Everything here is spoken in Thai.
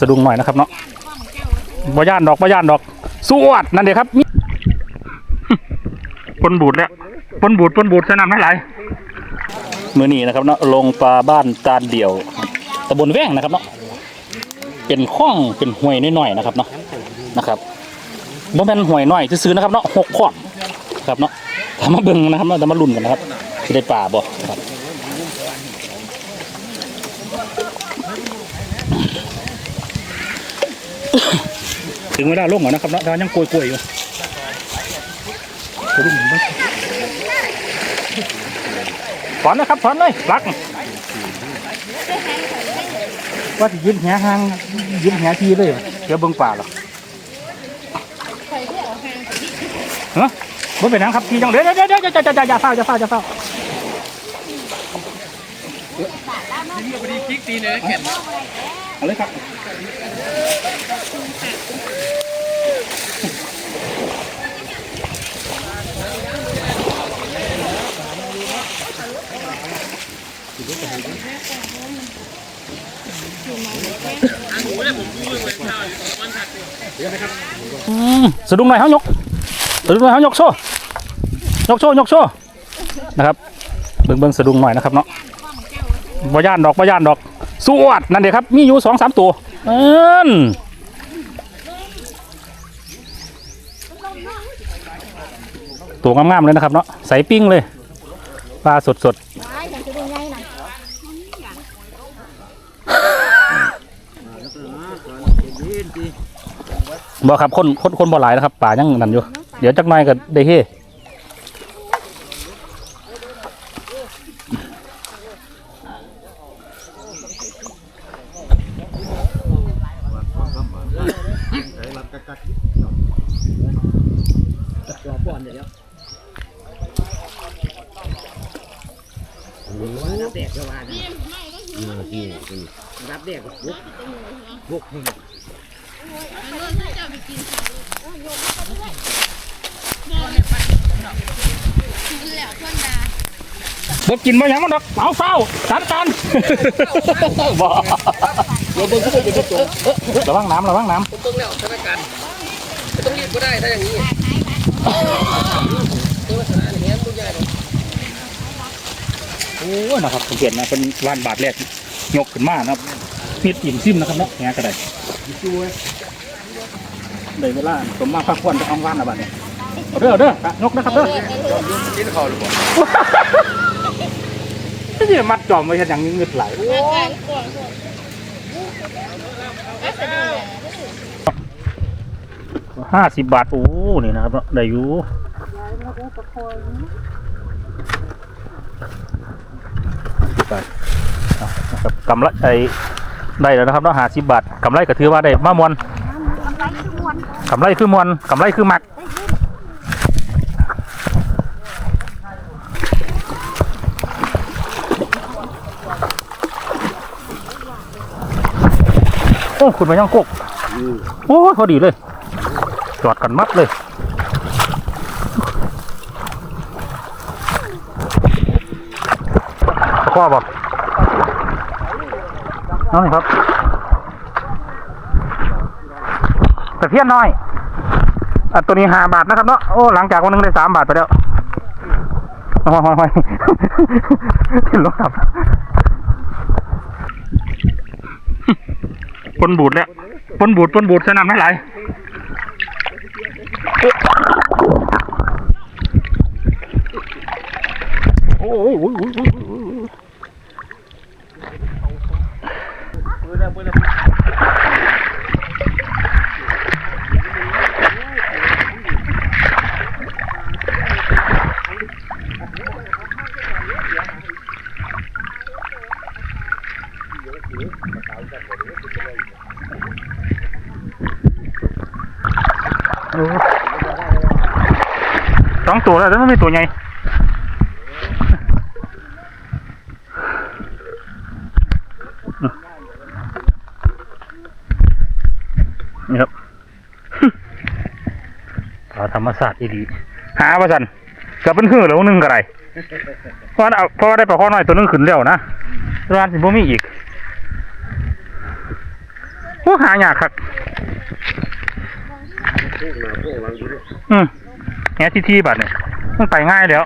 สะดุ้งหน่อยนะครับเนาะบ่ย่านดอกบ่ย่านดอกสวดนั่นเดียครับมิปนบูดแล้วปนบูดปนบูดสนามไม่ไหลายมือนี้นะครับเนาะลงปลาบ้านตาลเดี่ยวตำบลแว้งนะครับเนาะเป็นข้องเป็นห้วยน้อยๆนะครับเนาะนะครับบ่แม่นห้วยน้อยซื้อๆนะครับเนาะหกข้องครับเนาะทำมาเบิ่งนะครับเนาะทำมาลุ้นกันนะครับจะได้ปลาบ่ครับ ถึงเวลาลงแล้วนะครับเนาะแต่ว่ายังกลวยๆอยู่กระดุมถอนนะครับถอนเลยรักว่าจะยืนแหหางยืนแหทีเลยเดี๋ยวเบิ่งป่าหรอฮะบ่เป็นหยังครับทีจังเดี๋ยวเดี๋ยวเดี๋ยวจะจะจะจะจะเฝ้าจะเฝ้าจะเฝ้าเอาเลยครับ สะดุ้งหน่อยเขายกสะดุ้งหน่อยเขายกโซ่ยกโซ่ยกโซ่นะครับเบิ่งเบิ่งสะดุ้งหน่อยนะครับเนาะบ่ย่านดอกบ่ย่านดอกสวดนั่นเดียครับ มีอยู่สองสามตัวเอิ้นตัวงามๆเลยนะครับเนาะใสปิ้งเลยปลาสดไม้ฉันจะดูไงน่ะ ๆ บ่ครับคนคนคนบ่หลายนะครับป่ายังนั่นอยู่ เดี๋ยวจักหน่อยก็ได้เฮรับเด็กก็ว่านะรับเด็กบุกบุก บกินบ่หยังมันดอกเอาเฝ้าจัดการบ่เดี๋ยวเบิ้งก็ไม่เป็นตัวระวังน้ำระวังน้ำต้องแล้วสถานการณ์ต้องรีบก็ได้ถ้าอย่างนี้โอ้นะครับผมเห็นนะเป็นวานบาทแรกยกขึ้นมานะครับเมีดอิ่มซิมนะครับเนาะแง่ก็ได้ ช่วยได้เวลาสมมาพักผ่อนจะเอาว่านนะบัดนี้เอาเด้อเอาเด้อยกนะครับเด้อกินเขาวหรือเปล่านี่มัดจอมไว้เห็นอย่างนี้เงืดไหลห้าสิบบาท โอ้ นี่นะครับเนาะได้อยู่สิบบาทเอานะครับกำไรไอ้ ได้แล้วนะครับเนาะหาสิบบาทกำไรก็ถือว่าได้มามวนกำไรคือมวนกำไรคือมักโอ้คุณมายังกกโอ้พอดีเลย จอดกันมัดเลยข้อบอก น้องครับแต่เพี้ยนน้อยอันตัวนี้ห้าบาทนะครับเนาะโอ้หลังจากวันหนึงได้สามบาทไปแล้วโอ้ยโอ้ยโอ้ยขึ้นรถครับปนบูดแล้วปนบูดปนบูดสนามไม่ไหลโอ้โหโอ้โหโอ้โหโอ้โห สองตัวแล้วแต่ไม่มีตัวใหญ่นี่ครับปลาธรรมศาสตร์ดีหาประสันกับเป็นหื้อแล้วนึงก็ไรเพราะว่าเพราะได้ปลาข้อน้อยตัวนึงขึ้นแล้วนะร้านสิบ่มีอีก หายากครับอืมแง่ที่ที่บัดเนี่ยมันไปง่ายแล้ว